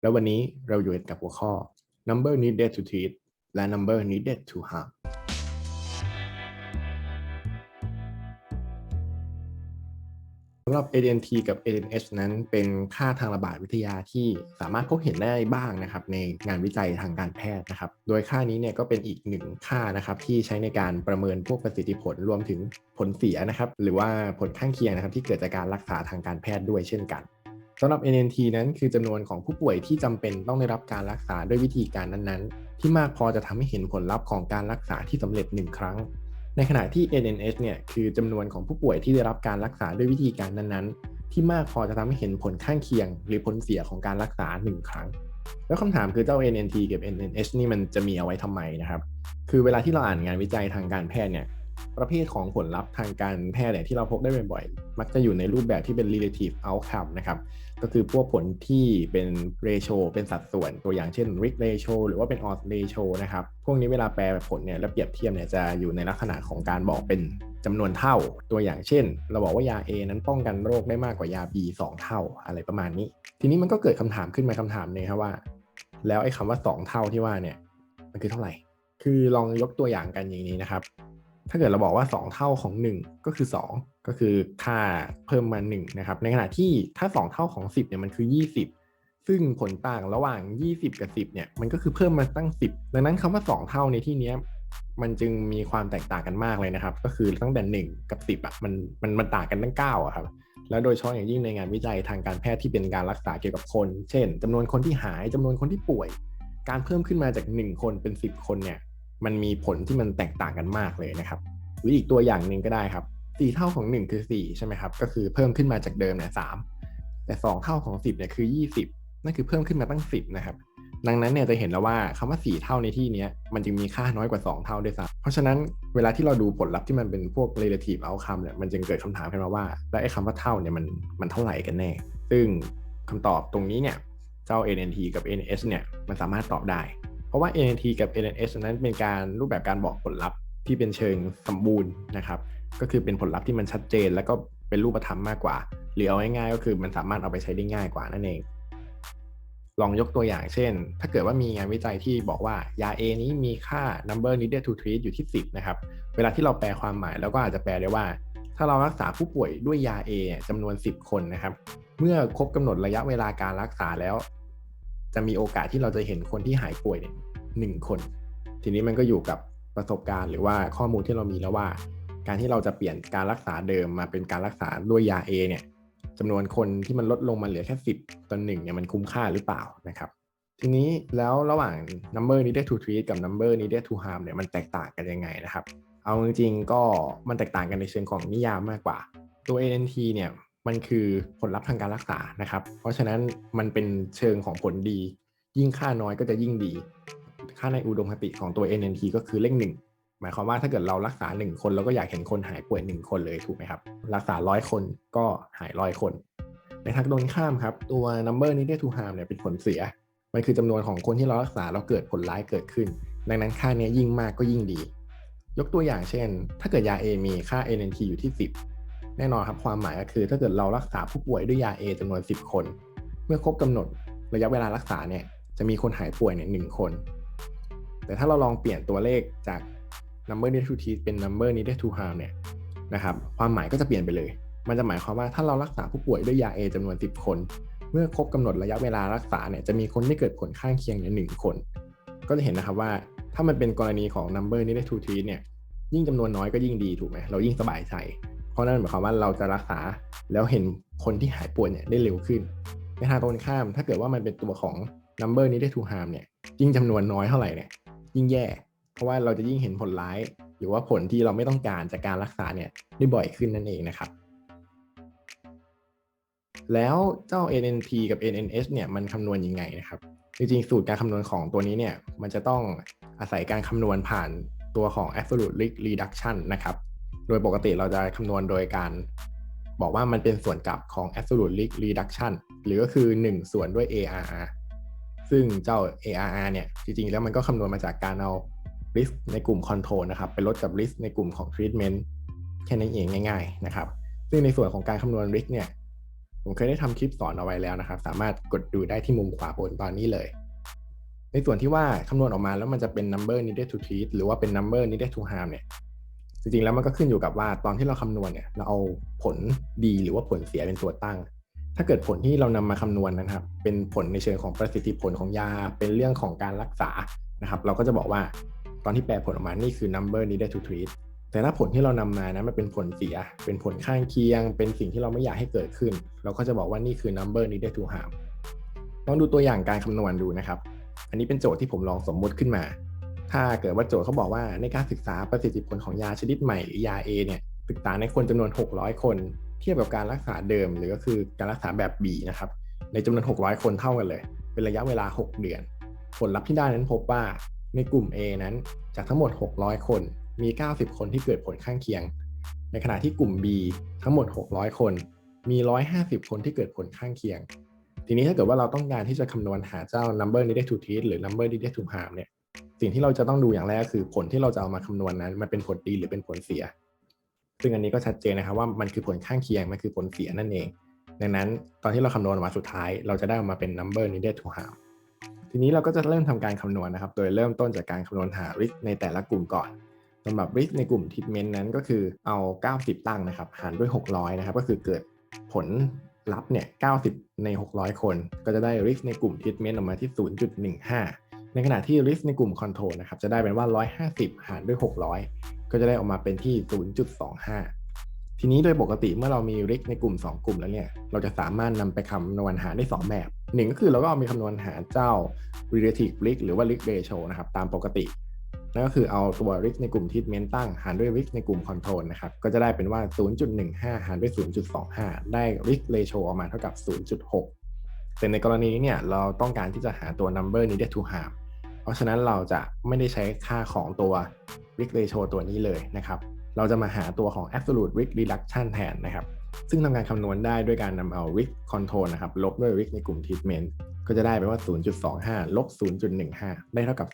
แล้ววันนี้เราอยู่กับหัวข้อ number needed to treat และ number needed to harm สำหรับ ADNT กับ ADNH นั้นเป็นค่าทางระบาดวิทยาที่สามารถพบเห็นได้บ้างนะครับในงานวิจัยทางการแพทย์นะครับ โดยค่านี้เนี่ยก็เป็นอีกหนึ่งค่านะครับที่ใช้ในการประเมินพวกประสิทธิผลรวมถึงผลเสียนะครับหรือว่าผลข้างเคียงนะครับที่เกิดจากการรักษาทางการแพทย์ด้วยเช่นกัน สำหรับ NNT นั้นคือจำนวนของผู้ป่วยที่จำเป็นต้องได้รับการรักษาด้วยวิธีการนั้นๆ ที่มากพอจะทำให้เห็นผลลัพธ์ของการรักษาที่สำเร็จหนึ่งครั้ง ในขณะที่ NNS เนี่ยคือจำนวนของผู้ป่วยที่ได้รับการรักษาด้วยวิธีการนั้นๆ ที่มากพอจะทำให้เห็นผลข้างเคียง หรือผลเสียของการรักษาหนึ่งครั้ง แล้วคำถามคือเจ้า NNT กับ NNH นี่มันจะมีเอาไว้ทำไมนะครับ คือเวลาที่เราอ่านงานวิจัยทางการแพทย์เนี่ย ประเภทของผลลัพธ์ทางการแพทย์เนี่ยที่เราพบได้บ่อยๆ มักจะอยู่ในรูปแบบที่เป็น relative outcome นะครับ ก็คือพวกผลที่เป็น ratio เป็นสัดส่วนตัวอย่างเช่น risk ratio หรือว่าเป็น odds ratio นะครับ พวกนี้เวลาแปลผลเนี่ยแล้วเปรียบเทียบเนี่ยจะอยู่ในลักษณะของการบอกเป็นจำนวนเท่า ตัวอย่างเช่น เราบอกว่ายา A นั้นป้องกันโรคได้มากกว่ายา B 2 เท่าอะไรประมาณนี้ ทีนี้มันก็เกิดคำถามขึ้นมาคำถามหนึงครับว่า แล้วไอ้คำว่า 2 เท่าที่ว่าเนี่ยมันคือเท่าไหร่ คือลองยกตัวอย่างกันอย่างนี้นะครับ ถ้าเกิดเราบอกว่า 2 เท่าของ 1 ก็คือ 2 ก็คือค่าเพิ่มมา1นะครับในขณะที่ถ้า 2 เท่าของ 10เนี่ยมันคือ 20 ซึ่งผลต่างระหว่าง 20 กับ 10เนี่ยมันก็คือเพิ่มมาตั้ง 10 ดังนั้นคำว่า 2 เท่าในที่นี้มันจึงมีความแตกต่างกันมากเลยนะครับ ก็คือตั้งแต่ 1 กับ 10อะมันมันมันต่างกันตั้ง9อะครับแล้วโดยเฉพาะอย่างยิ่งในงานวิจัยทางการแพทย์ที่เป็นการรักษาเกี่ยวกับคน เช่นจำนวนคนที่หายจำนวนคนที่ป่วย การเพิ่มขึ้นมาจาก 1 คนเป็น 10 คนเนี่ย มันมีผลที่มันแตกต่างกันมากเลยนะครับหรืออีกตัวอย่างหนึ่งก็ได้ครับ4เท่าของ1คือ4ใช่ไหมครับก็คือเพิ่มขึ้นมาจากเดิมเนี่ย3แต่2เท่าของ10เนี่ยคือ20นั่นคือเพิ่มขึ้นมาตั้ง10นะครับดังนั้นเนี่ยจะเห็นแล้วว่าคำว่า 4 เท่าในที่นี้มันจึงมีค่าน้อยกว่า 2 เท่าด้วยซ้ำเพราะฉะนั้นเวลาที่เราดูผลลัพธ์ที่มันเป็นพวก relative outcome เนี่ยมันจึงเกิดคำถามขึ้นมาว่า แล้วไอ้คำว่าเท่าเนี่ยมันมันเท่าไหร่กันแน่ ซึ่งคำตอบตรงนี้เนี่ยเจ้า NNT กับ NS เนี่ยมันสามารถตอบได้ เพราะว่า NNT กับ NNS นั้นเป็นการรูปแบบการบอกผลลัพธ์ที่เป็นเชิงสมบูรณ์นะครับก็คือเป็นผลลัพธ์ที่มันชัดเจน แล้วก็เป็นรูปธรรมมากกว่า หรือเอาง่ายๆก็คือมันสามารถเอาไปใช้ได้ง่ายกว่านั่นเอง ลองยกตัวอย่างเช่น ถ้าเกิดว่ามีงานวิจัยที่บอกว่ายา A นี้มีค่า number needed to treat อยู่ที่ 10 นะครับ เวลาที่เราแปลความหมายแล้วก็อาจจะแปลได้ว่า ถ้าเรารักษาผู้ป่วยด้วยยา A จำนวน 10 คนนะครับ เมื่อครบกำหนดระยะเวลาการรักษาแล้ว จะมีโอกาสที่เราจะเห็นคนที่หายป่วยเนี่ยหนึ่งคน ทีนี้มันก็อยู่กับประสบการณ์หรือว่าข้อมูลที่เรามีแล้วว่า การที่เราจะเปลี่ยนการรักษาเดิมมาเป็นการรักษาด้วยยา A เนี่ยจำนวนคนที่มันลดลงมาเหลือแค่10ต่อหนึ่งเนี่ยมันคุ้มค่าหรือเปล่านะครับทีนี้แล้วระหว่าง number needed to treat กับ number needed to harm เนี่ยมันแตกต่างกันยังไงนะครับ เอาจริงๆก็มันแตกต่างกันในเชิงของนิยามมากกว่า ตัว ANT เนี่ย มันคือผลลัพธ์ทางการรักษานะครับ เพราะฉะนั้นมันเป็นเชิงของผลดี ยิ่งค่าน้อยก็จะยิ่งดี ค่าในอุดมคติของตัว NNT ก็คือเลขหนึ่งหมายความว่าถ้าเกิดเรารักษา 1 คนเราก็อยากเห็นคนหายป่วย 1 คนเลยถูกไหมครับ รักษาร้อยคนก็หายร้อยคน ในทางตรงข้ามครับ ตัว number needed to harm เนี่ยเป็นผลเสีย มันคือจำนวนของคนที่เรารักษาแล้วเกิดผลร้ายเกิดขึ้น ดังนั้นค่านี้ยิ่งมากก็ยิ่งดี ยกตัวอย่างเช่น ถ้าเกิดยา A มีค่า NNT อยู่ที่ 10 แน่นอนครับความหมายก็คือ ถ้าเกิดเรารักษาผู้ป่วยด้วยยา A จำนวน 10 คน เมื่อครบกำหนดระยะเวลารักษาเนี่ยจะมีคนหายป่วยเนี่ยหคน แต่ถ้าเราลองเปลี่ยนตัวเลขจาก number needed to treat เป็น number needed to harm เนี่ยนะครับความหมายก็จะเปลี่ยนไปเลย มันจะหมายความว่าถ้าเรารักษาผู้ป่วยด้วยยา A จำนวน 10 คน เมื่อครบกำหนดระยะเวลารักษาเนี่ยจะมีคนที่เกิดผลข้างเคียงเนี่ยหนึ่งคน ก็จะเห็นนะครับว่าถ้ามันเป็นกรณีของ number needed to treat เนี่ยยิ่งจำนวนน้อยก็ยิ่งดีถูกไหมเรายิ่งสบายใจ ราะนั่นหมายความว่าเราจะรักษาแล้วเห็นคนที่หายป่วยเนี่ยได้เร็วขึ้น ในทางตรงข้าม ถ้าเกิดว่ามันเป็นตัวของ number needed to harm เนี่ยยิ่งจำนวนน้อยเท่าไหร่เนี่ยยิ่งแย่ เพราะว่าเราจะยิ่งเห็นผลร้าย หรือว่าผลที่เราไม่ต้องการจากการรักษาเนี่ยได้บ่อยขึ้นนั่นเองนะครับแล้วเจ้า NNT กับ NNS เนี่ยมันคำนวณยังไงนะครับ จริงๆ สูตรการคำนวณของตัวนี้เนี่ยมันจะต้องอาศัยการคำนวณผ่านตัวของ absolute risk reduction นะครับ โดยปกติเราจะคำนวณโดยการบอกว่ามันเป็นส่วนกลับของ absolute reduction หรือก็คือ 1 ส่วนด้วย ARR ซึ่งเจ้า ARR เนี่ย จริงๆ แล้วมันก็คำนวณมาจากการเอา risk ในกลุ่ม control นะครับ ไปลดกับ risk ในกลุ่มของ treatment แค่นั้นเองง่าย ๆ นะครับ ซึ่งในส่วนของการคำนวณ risk เนี่ย ผมเคยได้ทำคลิปสอนเอาไว้แล้วนะครับ สามารถกดดูได้ที่มุมขวาบนตอนนี้เลย ในส่วนที่ว่าคำนวณออกมาแล้วมันจะเป็น number needed to treat หรือว่าเป็น number needed to harm เนี่ย จริงๆแล้วมันก็ขึ้นอยู่กับว่าตอนที่เราคำนวณเนี่ยเราเอาผลดีหรือว่าผลเสียเป็นตัวตั้ง ถ้าเกิดผลที่เรานำมาคำนวณนะครับ เป็นผลในเชิงของประสิทธิผลของยา เป็นเรื่องของการรักษานะครับ เราก็จะบอกว่าตอนที่แปลผลออกมานี่คือ number needed to treat แต่ถ้าผลที่เรานำมานะมันเป็นผลเสีย เป็นผลข้างเคียง เป็นสิ่งที่เราไม่อยากให้เกิดขึ้น เราก็จะบอกว่านี่คือ number needed to harm ลองดูตัวอย่างการคำนวณดูนะครับ อันนี้เป็นโจทย์ที่ผมลองสมมุติขึ้นมา ถ้าเกิดว่าโจทย์เขาบอกว่าในการศึกษาประสิทธิผลของยาชนิดใหม่หรือยา A เนี่ยศึกษาในคนจำนวน 600 คน เทียบกับการรักษาเดิม หรือก็คือการรักษาแบบ B นะครับในจำนวน 600 คนเท่ากันเลย เป็นระยะเวลา 6 เดือน ผลลัพธ์ที่ได้นั้นพบว่าในกลุ่ม A นั้นจากทั้งหมด 600 คนมี 90 คนที่เกิดผลข้างเคียง ในขณะที่กลุ่ม B ทั้งหมด 600 คน มี 150 คนที่เกิดผลข้างเคียง ทีนี้ถ้าเกิดว่าเราต้องการที่จะคำนวณหาเจ้า number needed to treat หรือ number needed to harm เนี่ย สิ่งที่เราจะต้องดูอย่างแรกคือผลที่เราจะเอามาคำนวณนั้น มันเป็นผลดีหรือเป็นผลเสีย ซึ่งอันนี้ก็ชัดเจนนะครับว่ามันคือผลข้างเคียงมันคือผลเสียนั่นเอง ดังนั้นตอนที่เราคำนวณออกมาสุดท้าย เราจะได้ออกมาเป็น number needed to harm ทีนี้เราก็จะเริ่มทำการคำนวณนะครับ โดยเริ่มต้นจากการคำนวณหา risk ในแต่ละกลุ่มก่อนสำหรับ risk ในกลุ่ม treatment นั้นก็คือเอา 90 ตั้งนะครับ หารด้วย 600 นะครับ ก็คือเกิดผลลัพธ์เนี่ย 90 ใน 600 คน ก็จะได้ risk ในกลุ่ม treatment ออกมาที่ 0.15 ในขณะที่ risk ในกลุ่ม control นะครับจะได้เป็นว่า 150 หารด้วย 600 ก็จะได้ออกมาเป็นที่ 0.25 ทีนี้โดยปกติเมื่อเรามี risk ในกลุ่ม 2 กลุ่มแล้วเนี่ยเราจะสามารถนำไปคำนวณหาได้ 2 แบบหนึ่งก็คือเราก็เอาไปคำนวณหาเจ้า relative risk หรือว่า risk ratio นะครับตามปกตินั่นก็คือเอาตัว risk ในกลุ่ม treatment ตั้งหารด้วย risk ในกลุ่ม control นะครับก็จะได้เป็นว่า 0.15 หารด้วย 0.25 ได้ risk ratio ออกมาเท่ากับ 0.6 แต่ในกรณีนี้เนี่ยเราต้องการที่จะหาตัว number needed to harm เพราะฉะนั้นเราจะไม่ได้ใช้ค่าของตัว risk ratio ตัวนี้เลยนะครับ เราจะมาหาตัวของ absolute risk reduction แทนนะครับ ซึ่งทำการคำนวณได้ด้วยการนำเอา risk control นะครับ ลบด้วย risk ในกลุ่ม treatment ก็จะได้เป็นว่า 0.25 ลบ 0.15 ได้เท่ากับ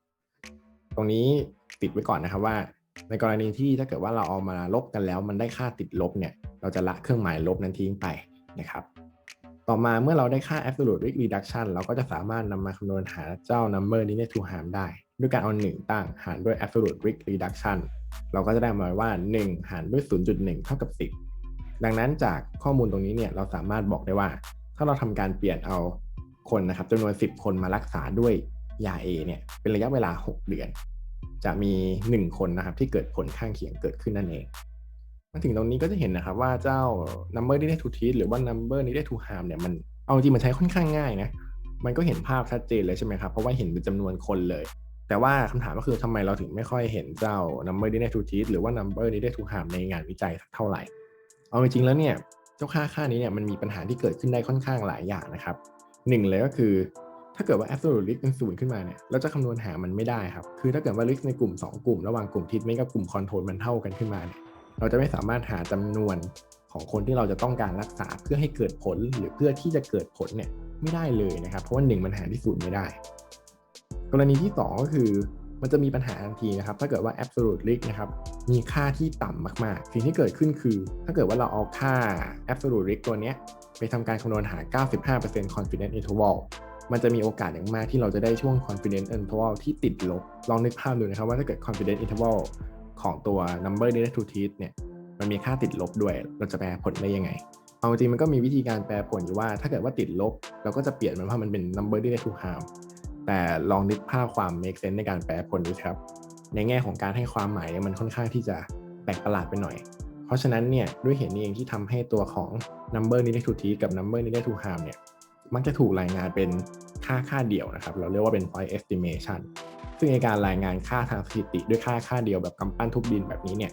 0.1 ตรงนี้ติดไว้ก่อนนะครับว่าในกรณีที่ถ้าเกิดว่าเราเอามาลบกันแล้ว มันได้ค่าติดลบเนี่ย เราจะละเครื่องหมายลบนั้นทิ้งไปนะครับ ต่อมาเมื่อเราได้ค่า absolute risk reduction เราก็จะสามารถนำมาคำนวณหาเจ้า number needed to harm ได้ ด้วยการเอา 1 ตั้งหารด้วย absolute risk reduction เราก็จะได้มาว่า 1 หารด้วย 0.1 เท่ากับ 10 ดังนั้นจากข้อมูลตรงนี้เนี่ยเราสามารถบอกได้ว่า ถ้าเราทำการเปลี่ยนเอาคนนะครับจำนวน 10 คนมารักษาด้วยยา A เนี่ยเป็นระยะเวลา 6 เดือน จะมี 1 คนนะครับที่เกิดผลข้างเคียงเกิดขึ้นนั่นเอง มาถึงตรงนี้ก็จะเห็นนะครับว่าเจ้า number needed to treat หรือว่า number needed to harm เนี่ยมันเอาจริงมันใช้ค่อนข้างง่ายนะมันก็เห็นภาพชัดเจนเลยใช่ไหมครับ เพราะว่าเห็นเป็นจำนวนคนเลย แต่ว่าคำถามก็คือทำไมเราถึงไม่ค่อยเห็นเจ้า number needed to treat หรือว่า number needed to harm ในงานวิจัยสักเท่าไหร่ เอาจริงแล้วเนี่ยเจ้าค่าค่านี้เนี่ยมันมีปัญหาที่เกิดขึ้นได้ค่อนข้างหลายอย่างนะครับหนึ่งเลยก็คือถ้าเกิดว่า absolute risk เป็นศูนย์ขึ้นมาเนี่ยเราจะคำนวณหามันไม่ได้ครับ คือถ้าเกิดว่า risk ในกลุ่ม 2 กลุ่ม ระหว่างกลุ่ม treatment กับกลุ่ม control มันเท่ากันขึ้นมาเนี่ย เราจะไม่สามารถหาจำนวนของคนที่เราจะต้องการรักษาเพื่อให้เกิดผลหรือเพื่อที่จะเกิดผลเนี่ยไม่ได้เลยนะครับ เพราะว่าหนึ่งมันหาที่ศูนย์ไม่ได้ กรณีที่ 2 ก็คือมันจะมีปัญหาทันทีนะครับ ถ้าเกิดว่า absolute risk นะครับ มีค่าที่ต่ำมาก ๆ สิ่งที่เกิดขึ้นคือ ถ้าเกิดว่าเราเอาค่า absolute risk ตัวเนี้ยไปทำการคำนวณหา 95% confidence interval มันจะมีโอกาสอย่างมากที่เราจะได้ช่วง confidence interval ที่ติดลบ ลองนึกภาพดูนะครับว่าถ้าเกิด confidence interval ของตัว number needed to treat เนี่ยมันมีค่าติดลบด้วย เราจะแปลผลได้ยังไง เอาจริงมันก็มีวิธีการแปลผลอยู่ว่า ถ้าเกิดว่าติดลบ เราก็จะเปลี่ยนมันว่ามันเป็น number needed to harm แต่ลองนึกภาพความ make sense ในการแปลผลดูครับ ในแง่ของการให้ความหมายเนี่ยมันค่อนข้างที่จะแปลกประหลาดไปหน่อย เพราะฉะนั้นเนี่ยด้วยเหตุนี้เองที่ทำให้ตัวของ number needed to treat กับ number needed to harm เนี่ยมักจะถูกรายงานเป็นค่าค่าเดียวนะครับ เราเรียกว่าเป็น point estimation ซึ่งในการรายงานค่าทางสถิติด้วยค่าค่าเดียวแบบกำปั้นทุบดินแบบนี้เนี่ย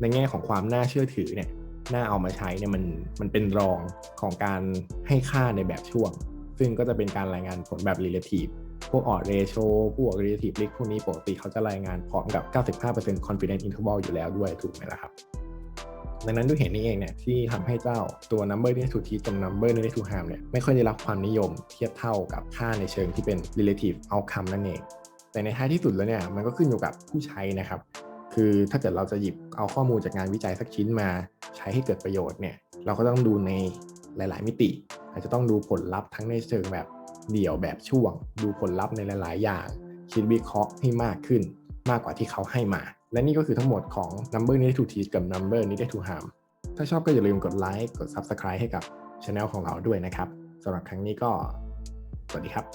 ในแง่ของความน่าเชื่อถือเนี่ยน่าเอามาใช้เนี่ยมันมันเป็นรองของการให้ค่าในแบบช่วง ซึ่งก็จะเป็นการรายงานผลแบบ relative พวก odd ratio พวก relative risk พวกนี้ปกติเขาจะรายงานพร้อมกับ 95% confidence interval อยู่แล้วด้วยถูกไหมล่ะครับดังนั้นด้วยเหตุนี้เองเนี่ยที่ทำให้เจ้าตัว number needed to treat กับ number needed to harm เนี่ยไม่ค่อยได้รับความนิยมเทียบเท่ากับค่าในเชิงที่เป็น relative outcome นั่นเอง แต่ในท้ายที่สุดแล้วเนี่ยมันก็ขึ้นอยู่กับผู้ใช้นะครับ คือถ้าเกิดเราจะหยิบเอาข้อมูลจากงานวิจัยสักชิ้นมาใช้ให้เกิดประโยชน์เนี่ยเราก็ต้องดูในหลาย ๆ มิติ อาจจะต้องดูผลลัพธ์ทั้งในเชิงแบบเดี่ยวแบบช่วง ดูผลลัพธ์ในหลาย ๆ อย่าง คิดวิเคราะห์ให้มากขึ้น มากกว่าที่เขาให้มา และนี่ก็คือทั้งหมดของ Number Needed to Teach กับ Number Needed to Harm ถ้าชอบก็อย่าลืมกดไลค์กด Subscribe ให้กับช anel ของเราด้วยนะครับสำหรับครั้งนี้ก็ สวัสดีครับ